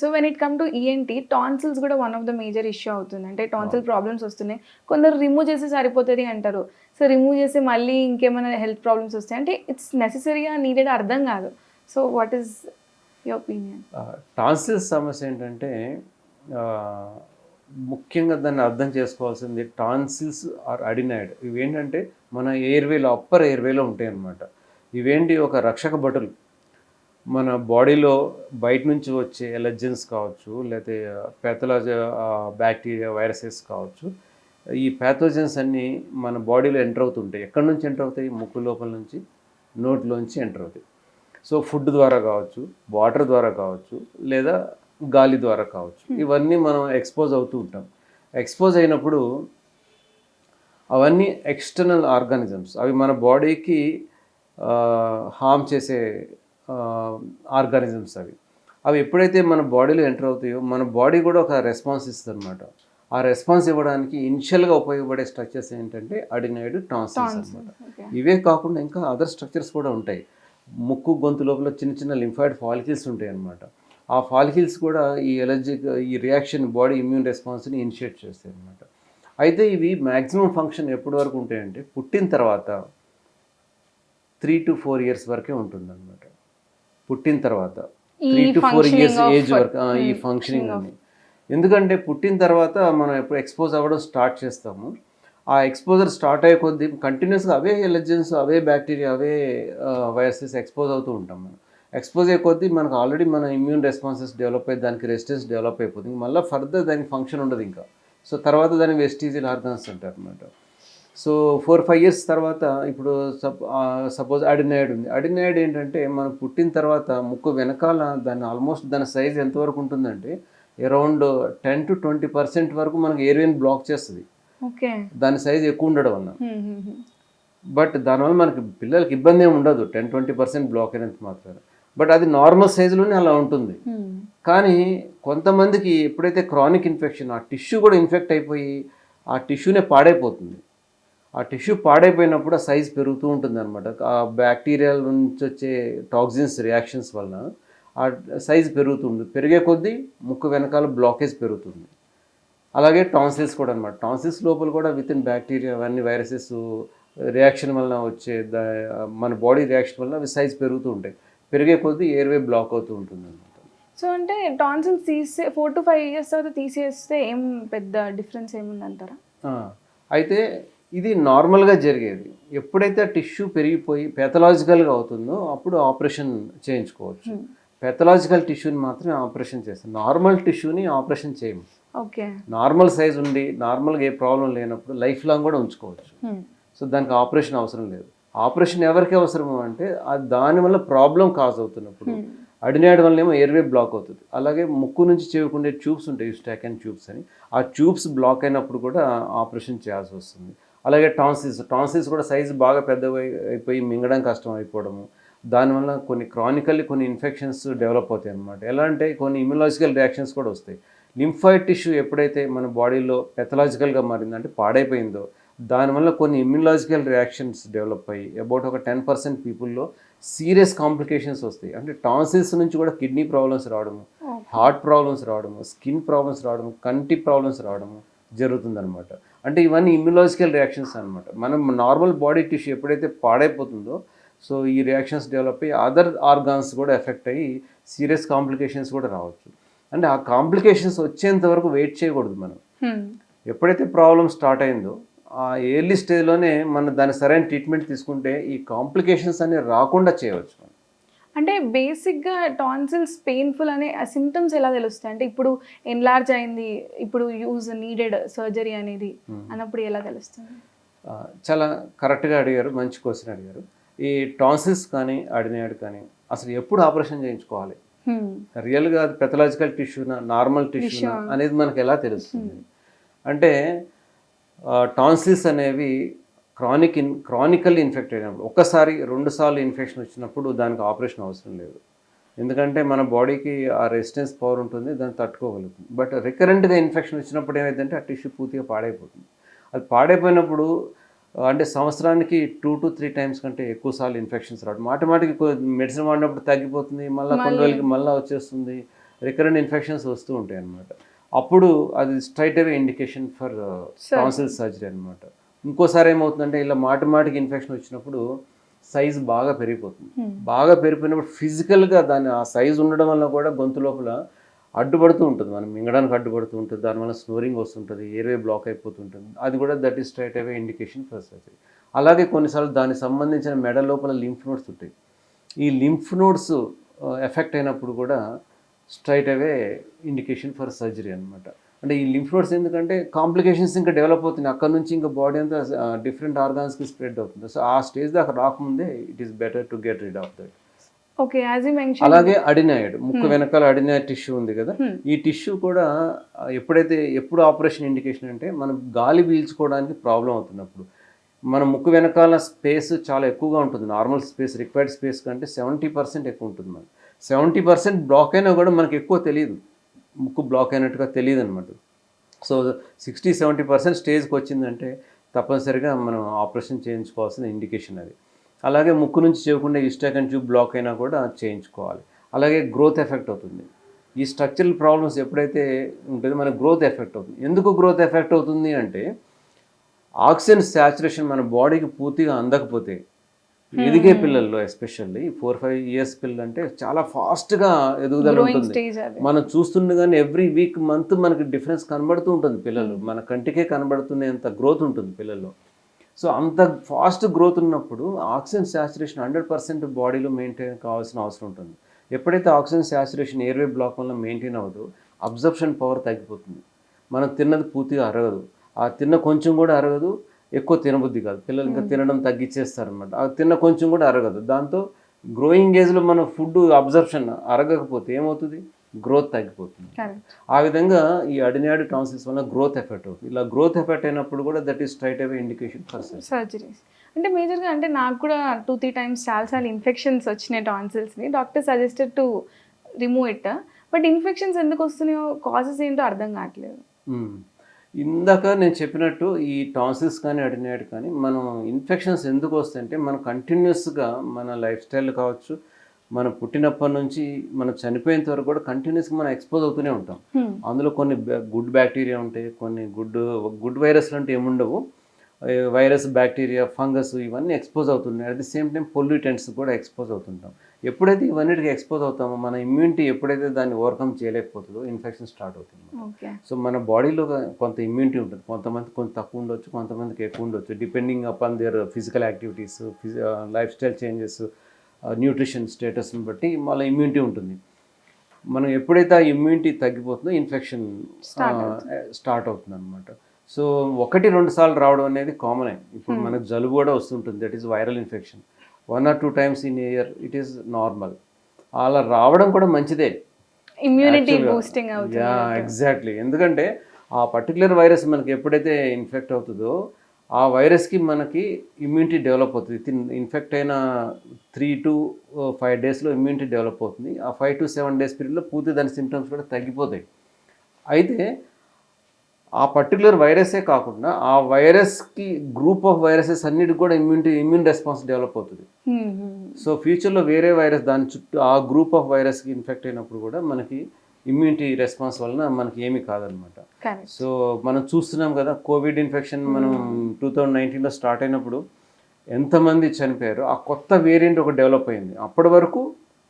So when it come to ENT tonsils కూడా one of the major issue అవుతుంది. అంటే tonsil problems వస్తున్నాయి. కొందరు రిమూవ్ చేస్తే సరిపోతుంది అంటారు. సో రిమూవ్ చేసి మళ్ళీ ఇంకేమైనా హెల్త్ ప్రాబ్లమ్స్ వస్తాయి. అంటే ఇట్స్ నెసెసరీగా నీడెడ్ అర్థం కాదు. So what is your opinion tonsils సమస్య ఏంటంటే ముఖ్యంగా దాన్ని అర్థం చేసుకోవాల్సింది టాన్సిల్స్ ఆర్ అడినాయిడ్ ఇవి ఏంటంటే మన ఎయిర్వేలో అప్పర్ ఎయిర్వేలో ఉంటాయి అన్నమాట ఇవేంటి ఒక రక్షక భటులు మన బాడీలో బయట నుంచి వచ్చే ఎలర్జెన్స్ కావచ్చు లేకపోతే ప్యాథలాజ బ్యాక్టీరియా వైరసెస్ కావచ్చు ఈ ప్యాథోజన్స్ అన్నీ మన బాడీలో ఎంటర్ అవుతుంటాయి. ఎక్కడి నుంచి ఎంటర్ అవుతాయి? ముక్కు లోపల నుంచి నోట్లోంచి ఎంటర్ అవుతాయి. సో ఫుడ్ ద్వారా కావచ్చు వాటర్ ద్వారా కావచ్చు లేదా గాలి ద్వారా కావచ్చు ఇవన్నీ మనం ఎక్స్పోజ్ అవుతూ ఉంటాం. ఎక్స్పోజ్ అయినప్పుడు అవన్నీ ఎక్స్టర్నల్ ఆర్గానిజమ్స్ అవి మన బాడీకి హామ్ చేసే ఆర్గానిజమ్స్ అవి. అవి ఎప్పుడైతే మన బాడీలో ఎంటర్ అవుతాయో మన బాడీ కూడా ఒక రెస్పాన్స్ ఇస్తుంది అనమాట ఆ రెస్పాన్స్ ఇవ్వడానికి ఇనిషియల్గా ఉపయోగపడే స్ట్రక్చర్స్ ఏంటంటే అడినాయిడ్ టాన్సిల్స్ అనమాట ఇవే కాకుండా ఇంకా అదర్ స్ట్రక్చర్స్ కూడా ఉంటాయి. ముక్కు గొంతు లోపల చిన్న చిన్న లింఫాయిడ్ ఫాలికిల్స్ ఉంటాయి అన్నమాట. ఆ ఫాలికిల్స్ కూడా ఈ ఎలర్జీ ఈ రియాక్షన్ బాడీ ఇమ్యూన్ రెస్పాన్స్ని ఇనిషియేట్ చేస్తాయి అన్నమాట. అయితే ఇవి మ్యాక్సిమం ఫంక్షన్ ఎప్పటి వరకు ఉంటాయంటే పుట్టిన తర్వాత త్రీ టు ఫోర్ ఇయర్స్ వరకే ఉంటుందన్నమాట. పుట్టిన తర్వాత three to four years age వరకు ఈ ఫంక్షనింగ్ అని ఎందుకంటే పుట్టిన తర్వాత మనం ఎప్పుడు ఎక్స్పోజ్ అవ్వడం స్టార్ట్ చేస్తాము. ఆ ఎక్స్పోజర్ స్టార్ట్ అయ్యే కొద్దీ కంటిన్యూస్గా అవే ఎలర్జెన్స్ అవే బ్యాక్టీరియా అవే వైరసెస్ ఎక్స్పోజ్ అవుతూ ఉంటాం మనం. ఎక్స్పోజ్ అయ్యే కొద్దీ మనకు ఆల్రెడీ మన ఇమ్యూన్ రెస్పాన్సెస్ డెవలప్ అయ్యి దానికి రెసిస్టెన్స్ డెవలప్ అయిపోతుంది. మళ్ళీ ఫర్దర్ దానికి ఫంక్షన్ ఉండదు ఇంకా. సో తర్వాత దాన్ని వెస్టీజియల్ ఆర్గాన్స్ అంటారు అనమాట సో ఫోర్ ఫైవ్ ఇయర్స్ తర్వాత ఇప్పుడు సప్ సపోజ్ అడినాయిడ్ ఉంది. అడినాయిడ్ ఏంటంటే మనం పుట్టిన తర్వాత ముక్కు వెనకాల దాన్ని ఆల్మోస్ట్ దాని సైజ్ ఎంతవరకు ఉంటుందంటే around ten to twenty percent వరకు మనకి ఏరియాని బ్లాక్ చేస్తుంది. ఓకే. దాని సైజ్ ఎక్కువ ఉండడం వల్ల బట్ దానివల్ల మనకి పిల్లలకి ఇబ్బంది ఏమి ఉండదు. టెన్ ట్వంటీ పర్సెంట్ బ్లాక్ అయినంత మాత్రం బట్ అది నార్మల్ సైజులోనే అలా ఉంటుంది. కానీ కొంతమందికి ఎప్పుడైతే క్రానిక్ ఇన్ఫెక్షన్ ఆ టిష్యూ కూడా ఇన్ఫెక్ట్ అయిపోయి ఆ టిష్యూనే పాడైపోతుంది. ఆ టిష్యూ పాడైపోయినప్పుడు ఆ సైజ్ పెరుగుతూ ఉంటుంది అనమాట ఆ బ్యాక్టీరియా నుంచి వచ్చే టాక్సిన్స్ రియాక్షన్స్ వలన ఆ సైజ్ పెరుగుతుంది. పెరిగే కొద్దీ ముక్కు వెనకాల బ్లాకేజ్ పెరుగుతుంది. అలాగే టాన్సిల్స్ కూడా అనమాట టాన్సిల్స్ లోపల కూడా విత్ ఇన్ బ్యాక్టీరియా అవన్నీ వైరసెస్ రియాక్షన్ వలన వచ్చే ద- మన బాడీ రియాక్షన్ వలన అవి సైజ్ పెరుగుతూ ఉంటాయి. పెరిగే కొద్దీ ఎయిర్వే బ్లాక్ అవుతూ ఉంటుంది అనమాట సో అంటే టాన్సిల్స్ తీసే ఫోర్ టు ఫైవ్ ఇయర్స్ తర్వాత తీసేస్తే ఏం పెద్ద డిఫరెన్స్ ఏముంది అంటారా ఆ, అయితే ఇది నార్మల్గా జరిగేది. ఎప్పుడైతే ఆ టిష్యూ పెరిగిపోయి పెథలాజికల్గా అవుతుందో అప్పుడు ఆపరేషన్ చేయించుకోవచ్చు. పెథలాజికల్ టిష్యూని మాత్రమే ఆపరేషన్ చేస్తాం. నార్మల్ టిష్యూని ఆపరేషన్ చేయము. ఓకే నార్మల్ సైజ్ ఉండి నార్మల్గా ఏ ప్రాబ్లం లేనప్పుడు లైఫ్ లాంగ్ కూడా ఉంచుకోవచ్చు. సో దానికి ఆపరేషన్ అవసరం లేదు. ఆపరేషన్ ఎవరికి అవసరము అంటే అది దానివల్ల ప్రాబ్లం కాజ్ అవుతున్నప్పుడు అడినాయిడ్ వల్ల ఏమో ఎయిర్వే బ్లాక్ అవుతుంది. అలాగే ముక్కు నుంచి చెవుకుండే ట్యూబ్స్ ఉంటాయి స్టాక్ అండ్ ట్యూబ్స్ అని. ఆ ట్యూబ్స్ బ్లాక్ అయినప్పుడు కూడా ఆపరేషన్ చేయాల్సి వస్తుంది. అలాగే టాన్సిల్స్ టాన్సిల్స్ కూడా సైజు బాగా పెద్దగా అయిపోయి మింగడం కష్టం అయిపోవడము దానివల్ల కొన్ని క్రానికల్లీ కొన్ని ఇన్ఫెక్షన్స్ డెవలప్ అవుతాయి అన్నమాట ఎలా అంటే కొన్ని ఇమ్యులాజికల్ రియాక్షన్స్ కూడా వస్తాయి. లింఫాయిడ్ టిష్యూ ఎప్పుడైతే మన బాడీలో పెథలాజికల్గా మారిందంటే పాడైపోయిందో దానివల్ల కొన్ని ఇమ్యులాజికల్ రియాక్షన్స్ డెవలప్ అయ్యి అబౌట్ ఒక టెన్ పర్సెంట్ పీపుల్లో సీరియస్ కాంప్లికేషన్స్ వస్తాయి. అంటే టాన్సిల్స్ నుంచి కూడా కిడ్నీ ప్రాబ్లమ్స్ రావడము హార్ట్ ప్రాబ్లమ్స్ రావడము స్కిన్ ప్రాబ్లమ్స్ రావడము కంటి ప్రాబ్లమ్స్ రావడము జరుగుతుందన్నమాట. అంటే ఇవన్నీ ఇమ్యులాజికల్ రియాక్షన్స్ అన్నమాట. మనం నార్మల్ బాడీ టిష్యూ ఎప్పుడైతే పాడైపోతుందో సో ఈ రియాక్షన్స్ డెవలప్ అయ్యి అదర్ ఆర్గాన్స్ కూడా ఎఫెక్ట్ అయ్యి సీరియస్ కాంప్లికేషన్స్ కూడా రావచ్చు. అంటే ఆ కాంప్లికేషన్స్ వచ్చేంత వరకు వెయిట్ చేయకూడదు మనం. ఎప్పుడైతే ప్రాబ్లం స్టార్ట్ అయిందో ఆ ఎర్లీ స్టేజ్లోనే మన దాని సరైన ట్రీట్మెంట్ తీసుకుంటే ఈ కాంప్లికేషన్స్ అనేవి రాకుండా చేయవచ్చు మనం. అంటే బేసిక్గా టాన్సిల్స్ పెయిన్ఫుల్ అనే సిమ్టమ్స్ ఎలా తెలుస్తాయి? అంటే ఇప్పుడు ఎన్లార్జ్ అయింది ఇప్పుడు యూజ్ నీడెడ్ సర్జరీ అనేది అన్నప్పుడు ఎలా తెలుస్తుంది? చాలా కరెక్ట్గా అడిగారు మంచి క్వశ్చన్ అడిగారు. ఈ టాన్సిల్స్ కానీ అడినాయిడ్ కానీ అసలు ఎప్పుడు ఆపరేషన్ చేయించుకోవాలి. రియల్గా అది పెథలాజికల్ టిష్యూనా నార్మల్ టిష్యూనా అనేది మనకు ఎలా తెలుస్తుంది? అంటే టాన్సిల్స్ అనేవి క్రానిక్ ఇన్ క్రానికల్ ఇన్ఫెక్ట్ అయినప్పుడు ఒక్కసారి రెండు సార్లు ఇన్ఫెక్షన్ వచ్చినప్పుడు దానికి ఆపరేషన్ అవసరం లేదు. ఎందుకంటే మన బాడీకి ఆ రెసిస్టెన్స్ పవర్ ఉంటుంది దాన్ని తట్టుకోగలుగుతుంది బట్ రికరెంట్గా ఇన్ఫెక్షన్ వచ్చినప్పుడు ఏమైందంటే ఆ టిష్యూ పూర్తిగా పాడైపోతుంది. అది పాడైపోయినప్పుడు అంటే సంవత్సరానికి టూ టు త్రీ టైమ్స్ కంటే ఎక్కువ సార్లు ఇన్ఫెక్షన్స్ రావడం. మాటిమాటికి మెడిసిన్ వాడినప్పుడు తగ్గిపోతుంది మళ్ళీ కొన్ని రోజులకి మళ్ళీ వచ్చేస్తుంది రికరెంట్ ఇన్ఫెక్షన్స్ వస్తూ ఉంటాయి అన్నమాట. అప్పుడు అది straight away indication for tonsil surgery అన్నమాట. ఇంకోసారి ఏమవుతుందంటే ఇలా మాటి మాటికి ఇన్ఫెక్షన్ వచ్చినప్పుడు సైజ్ బాగా పెరిగిపోతుంది. బాగా పెరిగిపోయినప్పుడు ఫిజికల్గా దాని ఆ సైజ్ ఉండడం వల్ల కూడా గొంతు లోపల అడ్డుపడుతూ ఉంటుంది. మనం మింగడానికి అడ్డుపడుతూ ఉంటుంది. దానివల్ల స్నోరింగ్ వస్తుంటుంది. ఎయిర్వే బ్లాక్ అయిపోతుంటుంది. అది కూడా that is straight away indication for surgery అలాగే కొన్నిసార్లు దానికి సంబంధించిన మెడ లోపల లింఫ్ నోట్స్ ఉంటాయి. ఈ లింఫ్ నోట్స్ ఎఫెక్ట్ అయినప్పుడు కూడా straight away indication for surgery అనమాట అంటే ఈ లింఫ్ నోట్స్ ఎందుకంటే కాంప్లికేషన్స్ ఇంకా డెవలప్ అవుతుంది అక్కడ నుంచి ఇంకా బాడీ అంతా డిఫరెంట్ ఆర్గాన్స్కి స్ప్రెడ్ అవుతుంది. సో ఆ స్టేజ్ దాకా రాకముందే it is better to get rid of that okay అలాగే అడినాయిడ్ ముక్కు వెనకాల అడినాయిడ్ టిష్యూ ఉంది కదా. ఈ టిష్యూ కూడా ఎప్పుడైతే ఎప్పుడు ఆపరేషన్ ఇండికేషన్ అంటే మనం గాలి పీల్చుకోవడానికి ప్రాబ్లం అవుతున్నప్పుడు. మన ముక్కు వెనకాల స్పేస్ చాలా ఎక్కువగా ఉంటుంది. నార్మల్ స్పేస్ రిక్వైర్డ్ స్పేస్ కంటే సెవెంటీ పర్సెంట్ ఎక్కువ ఉంటుంది మనకి. సెవెంటీ పర్సెంట్ బ్లాక్ అయినా కూడా మనకి ఎక్కువ తెలియదు. ముక్కు బ్లాక్ అయినట్టుగా తెలియదు అనమాట సో సిక్స్టీ సెవెంటీ పర్సెంట్ స్టేజ్కి వచ్చిందంటే తప్పనిసరిగా మనం ఆపరేషన్ చేయించుకోవాల్సిన ఇండికేషన్ అది. అలాగే ముక్కు నుంచి చేయకుండా ఇస్టాక్ అండ్ ట్యూబ్ బ్లాక్ అయినా కూడా చేయించుకోవాలి. అలాగే గ్రోత్ ఎఫెక్ట్ అవుతుంది. ఈ స్ట్రక్చరల్ ప్రాబ్లమ్స్ ఎప్పుడైతే ఉంటుందో మనకు గ్రోత్ ఎఫెక్ట్ అవుతుంది. ఎందుకు గ్రోత్ ఎఫెక్ట్ అవుతుంది అంటే ఆక్సిజన్ శాచురేషన్ మన బాడీకి పూర్తిగా అందకపోతే ఎదిగే పిల్లల్లో ఎస్పెషల్లీ ఫోర్ ఫైవ్ ఇయర్స్ పిల్లలు అంటే చాలా ఫాస్ట్గా ఎదుగుదల ఉంటుంది. మనం చూస్తుండగానే ఎవ్రీ వీక్ మంత్ మనకి డిఫరెన్స్ కనబడుతూ ఉంటుంది పిల్లలు. మన కంటికే కనబడుతున్నేంత గ్రోత్ ఉంటుంది పిల్లల్లో. సో అంత ఫాస్ట్ గ్రోత్ ఉన్నప్పుడు ఆక్సిజన్ శాచురేషన్ హండ్రెడ్ పర్సెంట్ బాడీలో మెయింటైన్ కావాల్సిన అవసరం ఉంటుంది. ఎప్పుడైతే ఆక్సిజన్ శాచురేషన్ ఎయిర్వే బ్లాక్ వల్ల మెయింటైన్ అవ్వదు అబ్జర్ప్షన్ పవర్ తగ్గిపోతుంది. మనం తిన్నది పూర్తిగా అరగదు. ఆ తిన్న కొంచెం కూడా అరగదు. ఎక్కువ తినబుద్ధి కాదు. పిల్లలు ఇంకా తినడం తగ్గించేస్తారనమాట ఆ తిన్న కొంచెం కూడా అరగదు. దాంతో గ్రోయింగ్ ఏజ్లో మన ఫుడ్ అబ్జర్ప్షన్ అరగకపోతే ఏమవుతుంది? గ్రోత్ తగ్గిపోతుంది. ఆ విధంగా ఈ అడినాడు టాన్సిల్స్ వల్ల గ్రోత్ ఎఫెక్ట్ అవుతుంది. ఇలా గ్రోత్ ఎఫెక్ట్ అయినప్పుడు కూడా that is straight away indication for surgery surgeries అంటే మేజర్గా అంటే నాకు కూడా టూ త్రీ టైమ్స్ చాలాసార్లు ఇన్ఫెక్షన్స్ వచ్చినాయి టాన్సిల్స్ని doctor suggested to remove it but infections ఎందుకు వస్తున్నాయో కాజెస్ ఏంటో అర్థం కావట్లేదు. ఇందాక నేను చెప్పినట్టు ఈ టాన్సిల్స్ కానీ అడినాయిడ్ కానీ మనం ఇన్ఫెక్షన్స్ ఎందుకు వస్తాయంటే మనం కంటిన్యూస్గా మన లైఫ్ స్టైల్ కావచ్చు మనం పుట్టినప్పటి నుంచి మనం చనిపోయేంత వరకు కూడా కంటిన్యూస్గా మనం ఎక్స్పోజ్ అవుతూనే ఉంటాం. అందులో కొన్ని గుడ్ బ్యాక్టీరియా ఉంటాయి కొన్ని గుడ్ గుడ్ వైరస్లు అంటే ఏముండవు. వైరస్ బ్యాక్టీరియా ఫంగస్ ఇవన్నీ ఎక్స్పోజ్ అవుతున్నాయి. At the same time pollutants కూడా ఎక్స్పోజ్ అవుతుంటాం. ఎప్పుడైతే ఇవన్నిటికి ఎక్స్పోజ్ అవుతామో మన ఇమ్యూనిటీ ఎప్పుడైతే దాన్ని ఓవర్కమ్ చేయలేకపోతుందో ఇన్ఫెక్షన్ స్టార్ట్ అవుతుంది సో మన బాడీలో కొంత ఇమ్యూనిటీ ఉంటుంది. కొంతమంది కొంత తక్కువ ఉండొచ్చు కొంతమందికి ఎక్కువ ఉండొచ్చు. Depending upon their physical activities lifestyle changes nutrition స్టేటస్ని బట్టి వాళ్ళ ఇమ్యూనిటీ ఉంటుంది. మనం ఎప్పుడైతే ఆ ఇమ్యూనిటీ తగ్గిపోతుందో ఇన్ఫెక్షన్ స్టార్ట్ అవుతుంది. అనమాట సో ఒకటి రెండు సార్లు రావడం అనేది కామనే ఇప్పుడు మనకు జలుబు కూడా వస్తుంటుంది. That is viral infection one or two times in year it is normal. అలా రావడం కూడా మంచిదే. ఇమ్యూనిటీ బూస్టింగ్ అవుతుంది ఎగ్జాక్ట్లీ ఎందుకంటే ఆ పర్టికులర్ వైరస్ మనకి ఎప్పుడైతే ఇన్ఫెక్ట్ అవుతుందో ఆ వైరస్కి మనకి ఇమ్యూనిటీ డెవలప్ అవుతుంది. ఇన్ఫెక్ట్ అయిన త్రీ టు ఫైవ్ డేస్లో ఇమ్యూనిటీ డెవలప్ అవుతుంది. ఆ ఫైవ్ టు సెవెన్ డేస్ పీరియడ్లో పూర్తి దాని సిమ్టమ్స్ కూడా తగ్గిపోతాయి. అయితే ఆ పర్టికులర్ వైరసే కాకుండా ఆ వైరస్కి గ్రూప్ ఆఫ్ వైరసెస్ అన్నిటికి కూడా ఇమ్యూనిటీ ఇమ్యూన్ రెస్పాన్స్ డెవలప్ అవుతుంది. సో ఫ్యూచర్లో వేరే వైరస్ దాని చుట్టూ ఆ గ్రూప్ ఆఫ్ వైరస్కి ఇన్ఫెక్ట్ అయినప్పుడు కూడా మనకి ఇమ్యూనిటీ రెస్పాన్స్ వలన మనకి ఏమీ కాదనమాట సో మనం చూస్తున్నాం కదా కోవిడ్ ఇన్ఫెక్షన్ మనం టూ థౌజండ్ నైన్టీన్లో స్టార్ట్ అయినప్పుడు ఎంతమంది చనిపోయారు ఆ కొత్త వేరియంట్ ఒక డెవలప్ అయింది. అప్పటి వరకు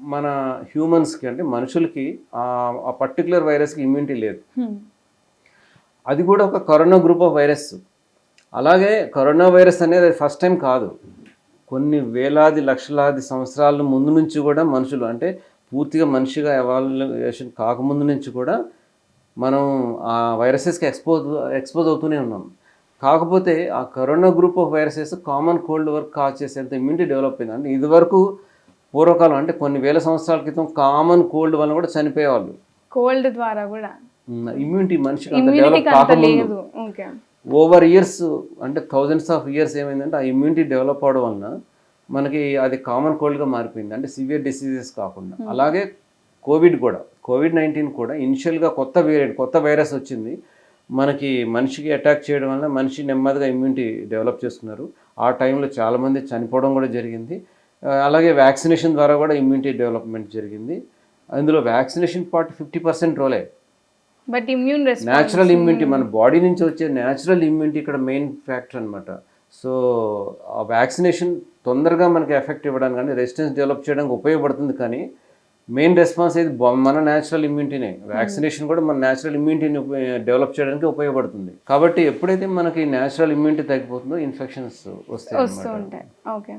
మన హ్యూమన్స్కి అంటే మనుషులకి ఆ పర్టికులర్ వైరస్కి ఇమ్యూనిటీ లేదు. అది కూడా ఒక కరోనా గ్రూప్ ఆఫ్ వైరస్. అలాగే కరోనా వైరస్ అనేది ఫస్ట్ టైం కాదు. కొన్ని వేలాది లక్షలాది సంవత్సరాల ముందు నుంచి కూడా మనుషులు అంటే పూర్తిగా మనిషిగా ఎవాల్యుయేషన్ కాకముందు నుంచి కూడా మనం ఆ వైరసెస్కి ఎక్స్పోజ్ ఎక్స్పోజ్ అవుతూనే ఉన్నాం. కాకపోతే ఆ corona group of viruses common cold work cause చేసేంత ఇమ్యూనిటీ డెవలప్ అయింది. అంటే ఇదివరకు పూర్వకాలం అంటే కొన్ని వేల సంవత్సరాల క్రితం కామన్ కోల్డ్ వల్ల కూడా చనిపోయేవాళ్ళు. కోల్డ్ ద్వారా కూడా. ఇమ్యూనిటీ మనిషికి అంత డెవలప్ కాకముందు. ఓవర్ ఇయర్స్ అంటే థౌజండ్స్ ఆఫ్ ఇయర్స్ ఏమైందంటే ఆ ఇమ్యూనిటీ డెవలప్ అవడం వలన మనకి అది కామన్ కోల్డ్గా మారిపోయింది. అంటే సివియర్ డిసీజెస్ కాకుండా. అలాగే కోవిడ్ కూడా. కోవిడ్ నైన్టీన్ కూడా ఇనిషియల్గా కొత్త వేరియంట్ కొత్త వైరస్ వచ్చింది. మనకి మనిషికి అటాక్ చేయడం వల్ల మనిషి నెమ్మదిగా ఇమ్యూనిటీ డెవలప్ చేసుకున్నారు ఆ టైంలో చాలామంది చనిపోవడం కూడా జరిగింది. అలాగే వ్యాక్సినేషన్ ద్వారా కూడా ఇమ్యూనిటీ డెవలప్మెంట్ జరిగింది. అందులో వ్యాక్సినేషన్ పార్ట్ ఫిఫ్టీ పర్సెంట్ రోలే బట్ ఇమ్యూన్ న్యాచురల్ ఇమ్యూనిటీ మన బాడీ నుంచి వచ్చే న్యాచురల్ ఇమ్యూనిటీ ఇక్కడ మెయిన్ ఫ్యాక్టర్ అనమాట సో ఆ వ్యాక్సినేషన్ తొందరగా మనకి ఎఫెక్ట్ ఇవ్వడానికి కానీ రెసిస్టెన్స్ డెవలప్ చేయడానికి ఉపయోగపడుతుంది కానీ మెయిన్ రెస్పాన్స్ అయితే మన న్యాచురల్ ఇమ్యూనిటీనే. వ్యాక్సినేషన్ కూడా మన న్యాచురల్ ఇమ్యూనిటీని డెవలప్ చేయడానికి ఉపయోగపడుతుంది. కాబట్టి ఎప్పుడైతే మనకి న్యాచురల్ ఇమ్యూనిటీ తగ్గిపోతుందో ఇన్ఫెక్షన్స్ వస్తాయి ఓకే.